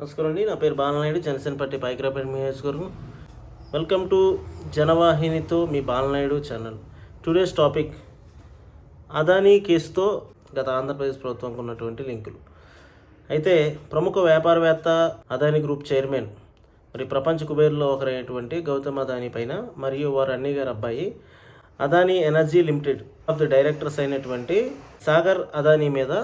నమస్కారం అండి. నా పేరు బాలనాయుడు జనసేనపట్టి పైకిరాపేట నియోజకవర్గం. వెల్కమ్ టు జనవాహినితో మీ Balanaidu channel today's topic Adani కేసుతో గత ఆంధ్రప్రదేశ్ ప్రభుత్వంకు ఉన్నటువంటి లింకులు. అయితే ప్రముఖ వ్యాపారవేత్త అదానీ గ్రూప్ చైర్మన్ మరి ప్రపంచ కుబేర్లో ఒకరైనటువంటి గౌతమ్ అదానీ పైన మరియు వారి అన్ని గారి అబ్బాయి Adani energy limited of the directors అయినటువంటి సాగర్ అదానీ మీద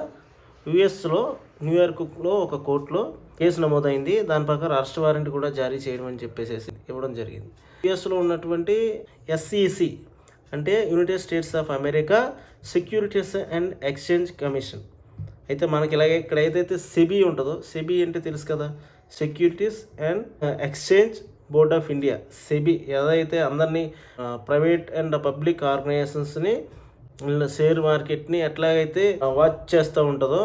యుఎస్లో న్యూయార్క్లో ఒక కోర్టులో కేసు నమోదైంది. దాని ప్రకారం అరెస్ట్ వారెంట్ కూడా జారీ చేయడం అని చెప్పేసి ఇవ్వడం జరిగింది. యుఎస్లో ఉన్నటువంటి ఎస్సిసి అంటే United States of America securities and exchange commission. అయితే మనకి ఇలాగే ఇక్కడ ఏదైతే సెబీ ఉంటుందో సెబీ అంటే తెలుసు కదా? Securities and exchange board of India. SEBI ఏదైతే అందరినీ ప్రైవేట్ అండ్ పబ్లిక్ ఆర్గనైజేషన్స్ని షేర్ మార్కెట్ని ఎట్లాగైతే వాచ్ చేస్తూ ఉంటుందో.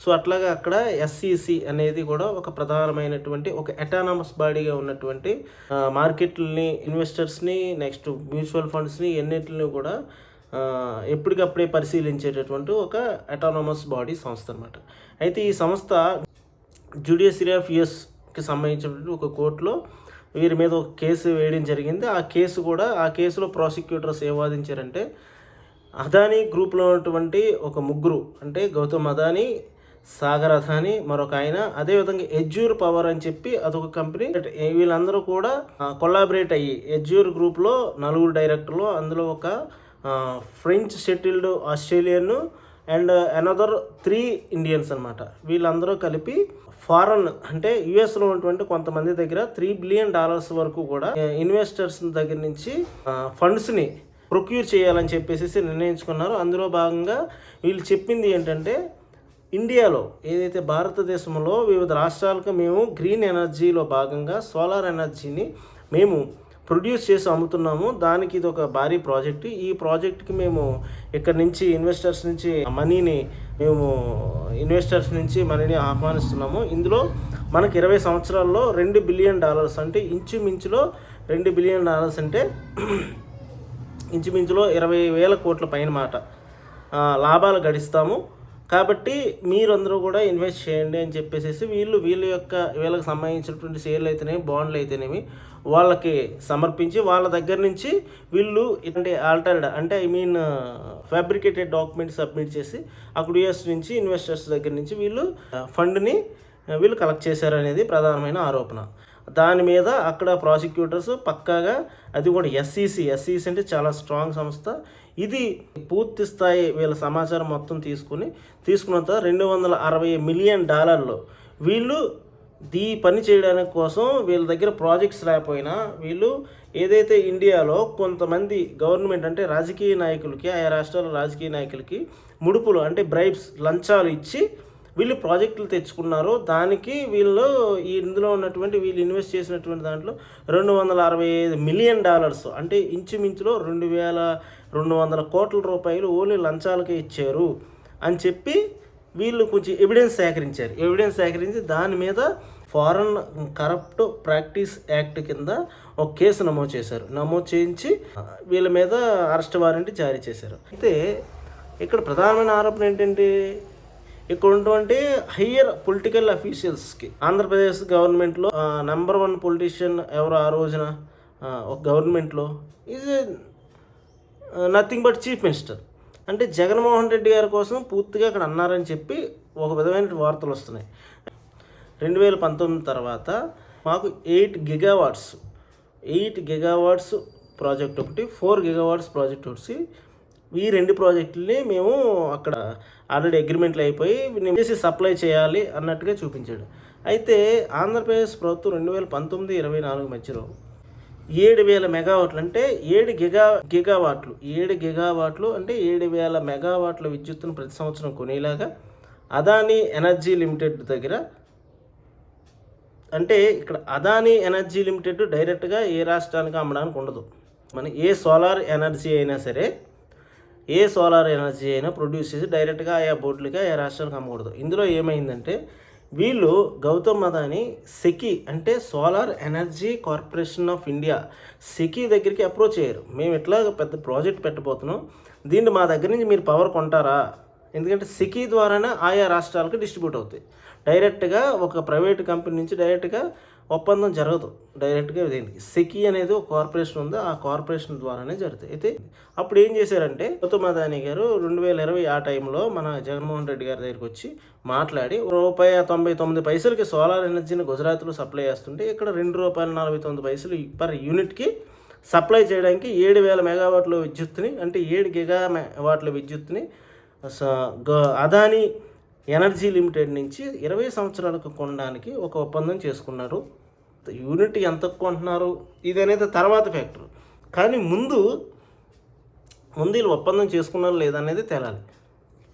సో అట్లాగా అక్కడ ఎస్సిసి అనేది కూడా ఒక ప్రధానమైనటువంటి ఒక ఎటానమస్ బాడీగా ఉన్నటువంటి మార్కెట్లని ఇన్వెస్టర్స్ని నెక్స్ట్ మ్యూచువల్ ఫండ్స్ని ఎన్నిటిని కూడా ఎప్పటికప్పుడే పరిశీలించేటటువంటి ఒక అటానమస్ బాడీ సంస్థ అనమాట అయితే ఈ సంస్థ జ్యుడిషియరీ ఆఫ్ యుఎస్కి సంబంధించినటువంటి ఒక కోర్టులో వీరి మీద ఒక కేసు వేయడం జరిగింది. ఆ కేసు కూడా ఆ కేసులో ప్రాసిక్యూటర్స్ ఏ వాదించారంటే అదానీ గ్రూప్లో ఉన్నటువంటి ఒక ముగ్గురు అంటే గౌతమ్ అదానీ సాగర్ అదానీ మరొక ఆయన అదేవిధంగా ఎజ్యూర్ పవర్ అని చెప్పి అదొక కంపెనీ వీళ్ళందరూ కూడా కొలాబరేట్ అయ్యి ఎజ్యూర్ గ్రూప్లో నలుగురు డైరెక్టర్లు అందులో ఒక French settled Australian and another three Indians అనమాట వీళ్ళందరూ కలిపి ఫారెన్ అంటే యుఎస్లో ఉన్నటువంటి కొంతమంది దగ్గర త్రీ బిలియన్ డాలర్స్ వరకు కూడా ఇన్వెస్టర్స్ దగ్గర నుంచి ఫండ్స్ని ప్రొక్యూర్ చేయాలని చెప్పేసి నిర్ణయించుకున్నారు. అందులో భాగంగా వీళ్ళు చెప్పింది ఏంటంటే ఇండియాలో ఏదైతే భారతదేశంలో వివిధ రాష్ట్రాలకు మేము గ్రీన్ ఎనర్జీలో భాగంగా సోలార్ ఎనర్జీని మేము ప్రొడ్యూస్ చేసి అమ్ముతున్నాము. దానికి ఇది ఒక భారీ ప్రాజెక్ట్. ఈ ప్రాజెక్ట్కి మేము ఇక్కడ నుంచి ఇన్వెస్టర్స్ నుంచి మనీని మేము ఇన్వెస్టర్స్ నుంచి మనీని ఆహ్వానిస్తున్నాము. ఇందులో మనకి ఇరవై సంవత్సరాల్లో రెండు బిలియన్ డాలర్స్ అంటే ఇంచుమించులో రెండు బిలియన్ డాలర్స్ అంటే ఇంచుమించులో ఇరవై వేల కోట్ల పైన మాట. లాభాలు గడిస్తాము. కాబట్టి మీరందరూ కూడా ఇన్వెస్ట్ చేయండి అని చెప్పేసి వీళ్ళు వీళ్ళ యొక్క వీళ్ళకి సంబంధించినటువంటి షేర్లు అయితేనేమి బాండ్లు అయితేనేమి వాళ్ళకి సమర్పించి వాళ్ళ దగ్గర నుంచి వీళ్ళు అంటే ఆల్టర్డ్ అంటే I mean fabricated document submit చేసి అక్కడ యుఎస్ నుంచి ఇన్వెస్టర్స్ దగ్గర నుంచి వీళ్ళు ఫండ్ని వీళ్ళు కలెక్ట్ చేశారనేది ప్రధానమైన ఆరోపణ. దాని మీద అక్కడ ప్రాసిక్యూటర్స్ పక్కాగా అది కూడా ఎస్సీసీ ఎస్సీసీ అంటే చాలా స్ట్రాంగ్ సంస్థ. ఇది పూర్తి స్థాయి వీళ్ళ సమాచారం మొత్తం తీసుకుని తీసుకున్న తర్వాత రెండు వందల అరవై మిలియన్ డాలర్లు. వీళ్ళు దీ పని చేయడానికి కోసం వీళ్ళ దగ్గర ప్రాజెక్ట్స్ లేకపోయినా వీళ్ళు ఏదైతే ఇండియాలో కొంతమంది గవర్నమెంట్ అంటే రాజకీయ నాయకులకి ఆయా రాష్ట్రాల రాజకీయ నాయకులకి ముడుపులు అంటే బ్రైబ్స్ లంచాలు ఇచ్చి వీళ్ళు ప్రాజెక్టులు తెచ్చుకున్నారు దానికి వీళ్ళు ఇందులో ఉన్నటువంటి వీళ్ళు ఇన్వెస్ట్ చేసినటువంటి దాంట్లో రెండు వందల అరవై ఐదు మిలియన్ డాలర్స్ అంటే ఇంచుమించులో రెండు వేల రెండు వందల కోట్ల రూపాయలు ఓన్లీ లంచాలకే ఇచ్చారు అని చెప్పి వీళ్ళు కొంచెం ఎవిడెన్స్ సేకరించారు. ఎవిడెన్స్ సేకరించి దాని మీద ఫారెన్ కరప్ట్ ప్రాక్టీస్ యాక్ట్ కింద ఒక కేసు నమోదు చేశారు. నమోదు చేయించి వీళ్ళ మీద అరెస్ట్ వారెంట్ జారీ చేశారు. అయితే ఇక్కడ ప్రధానమైన ఆరోపణ ఏంటంటే ఇక్కడ ఉన్నటువంటి హయ్యర్ పొలిటికల్ అఫీషియల్స్కి ఆంధ్రప్రదేశ్ గవర్నమెంట్లో నెంబర్ వన్ పొలిటీషియన్ ఎవరు ఆ రోజున ఒక గవర్నమెంట్లో is nothing but chief minister అంటే జగన్మోహన్ రెడ్డి గారి కోసం పూర్తిగా అక్కడ అన్నారని చెప్పి ఒక విధమైన వార్తలు వస్తున్నాయి. రెండు వేల పంతొమ్మిది తర్వాత మాకు eight gigawatts eight gigawatts project ఒకటి ఫోర్ గిగావాట్స్ ప్రాజెక్ట్ ఒకటి ఈ రెండు ప్రాజెక్టుల్ని మేము అక్కడ ఆల్రెడీ అగ్రిమెంట్లు అయిపోయి చేసి సప్లై చేయాలి అన్నట్టుగా చూపించాడు. అయితే ఆంధ్రప్రదేశ్ ప్రభుత్వం రెండు వేల పంతొమ్మిది ఇరవై నాలుగు మధ్యలో ఏడు వేల మెగావాట్లు అంటే ఏడు గిగా గిగావాట్లు ఏడు గిగావాట్లు అంటే ఏడు వేల మెగావాట్ల విద్యుత్తును ప్రతి సంవత్సరం కొనేలాగా అదానీ ఎనర్జీ లిమిటెడ్ దగ్గర అంటే ఇక్కడ అదానీ ఎనర్జీ లిమిటెడ్ డైరెక్ట్గా ఏ రాష్ట్రానికి అమ్మడానికి ఉండదు. మన ఏ సోలార్ ఎనర్జీ అయినా సరే ఏ సోలార్ ఎనర్జీ అయినా ప్రొడ్యూస్ చేసి డైరెక్ట్గా ఆయా బోర్డులకి ఆయా రాష్ట్రాలకు అమ్మకూడదు. ఇందులో ఏమైందంటే వీళ్ళు గౌతమ్ అదాని సెకి అంటే solar energy corporation of India SECI దగ్గరికి అప్రోచ్ అయ్యారు. మేము ఇట్లా పెద్ద ప్రాజెక్ట్ పెట్టబోతున్నాం దీన్ని మా దగ్గర నుంచి మీరు పవర్ కొంటారా? ఎందుకంటే సెకి ద్వారానే ఆయా రాష్ట్రాలకు డిస్ట్రిబ్యూట్ అవుతాయి. డైరెక్ట్గా ఒక ప్రైవేట్ కంపెనీ నుంచి డైరెక్ట్గా ఒప్పందం జరగదు డైరెక్ట్గా దీనికి. సెకి అనేది ఒక కార్పొరేషన్ ఉంది? ఆ కార్పొరేషన్ ద్వారానే జరుగుతాయి. అయితే అప్పుడు ఏం చేశారంటే గౌతమ్ అదాని గారు రెండు వేల ఇరవై ఆ టైంలో మన జగన్మోహన్ రెడ్డి గారి దగ్గరికి వచ్చి మాట్లాడి రూపాయి తొంభై తొమ్మిది పైసలకి సోలార్ ఎనర్జీని గుజరాత్లో సప్లై చేస్తుంటే ఇక్కడ రెండు రూపాయల నలభై తొమ్మిది పైసలు పర్ యూనిట్కి సప్లై చేయడానికి ఏడు వేల మెగావాట్ల విద్యుత్ని అంటే ఏడు గిగా వాట్ల విద్యుత్ని అదాని ఎనర్జీ లిమిటెడ్ నుంచి ఇరవై సంవత్సరాలకు కొనడానికి ఒక ఒప్పందం చేసుకున్నారు. యూనిట్ ఎంత కొంటున్నారు ఇది అనేది తర్వాత ఫ్యాక్టర్. కానీ ముందు ముందు వీళ్ళు ఒప్పందం చేసుకున్నారు లేదనేది తేలాలి.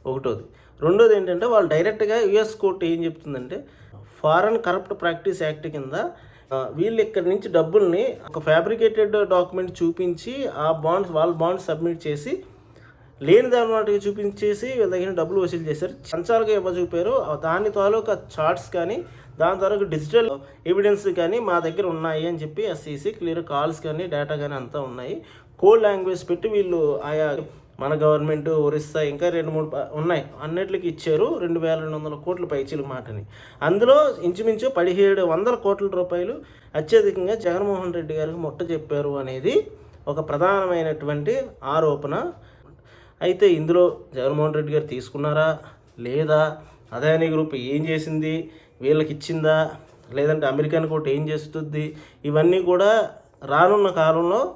ఒకటోది. రెండోది ఏంటంటే వాళ్ళు డైరెక్ట్గా యుఎస్ కోర్టు ఏం చెప్తుందంటే ఫారెన్ కరప్ట్ ప్రాక్టీస్ యాక్ట్ కింద వీళ్ళు ఇక్కడి నుంచి డబ్బుల్ని ఒక ఫ్యాబ్రికేటెడ్ డాక్యుమెంట్ చూపించి ఆ బాండ్స్ వాళ్ళ బాండ్స్ సబ్మిట్ చేసి లేని దాని వాటికి చూపించేసి వీళ్ళ దగ్గర డబ్బులు వసూలు చేశారు. చంచాలుగా ఇవ్వచూపారు దాని తాలూకా చార్ట్స్ కానీ దాని తాలూకా డిజిటల్ ఎవిడెన్స్ కానీ మా దగ్గర ఉన్నాయి అని చెప్పి ఎస్సీసీ క్లియర్ కాల్స్ కానీ డేటా కానీ అంతా ఉన్నాయి. కోడ్ లాంగ్వేజ్ పెట్టి వీళ్ళు ఆయా మన గవర్నమెంట్ ఒరిస్సా ఇంకా రెండు మూడు ఉన్నాయి. అన్నిటికి ఇచ్చారు రెండు వేల రెండు వందల కోట్ల పైచీల మాటని అందులో ఇంచుమించు పదిహేడు వందల కోట్ల రూపాయలు అత్యధికంగా జగన్మోహన్ రెడ్డి గారికి ముట్ట చెప్పారు అనేది ఒక ప్రధానమైనటువంటి ఆరోపణ. అయితే ఇందులో జగన్మోహన్ రెడ్డి గారు తీసుకున్నారా? లేదా? అదాని గ్రూప్ ఏం చేసింది? వీళ్ళకి ఇచ్చిందా లేదంటే అమెరికన్ కోర్టు ఏం చేస్తుంది? ఇవన్నీ కూడా రానున్న కాలంలో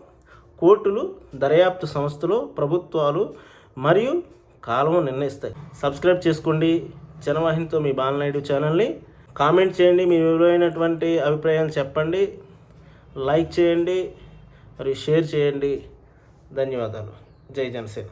కోర్టులు దర్యాప్తు సంస్థలు ప్రభుత్వాలు మరియు కాలం నిర్ణయిస్తాయి. సబ్స్క్రైబ్ చేసుకోండి. జనవాహినితో మీ బాలనాయుడు ఛానల్ని. కామెంట్ చేయండి. మీ విలువైనటువంటి అభిప్రాయాలు చెప్పండి. లైక్ చేయండి. మరియు షేర్ చేయండి. ధన్యవాదాలు. జై జనసేన.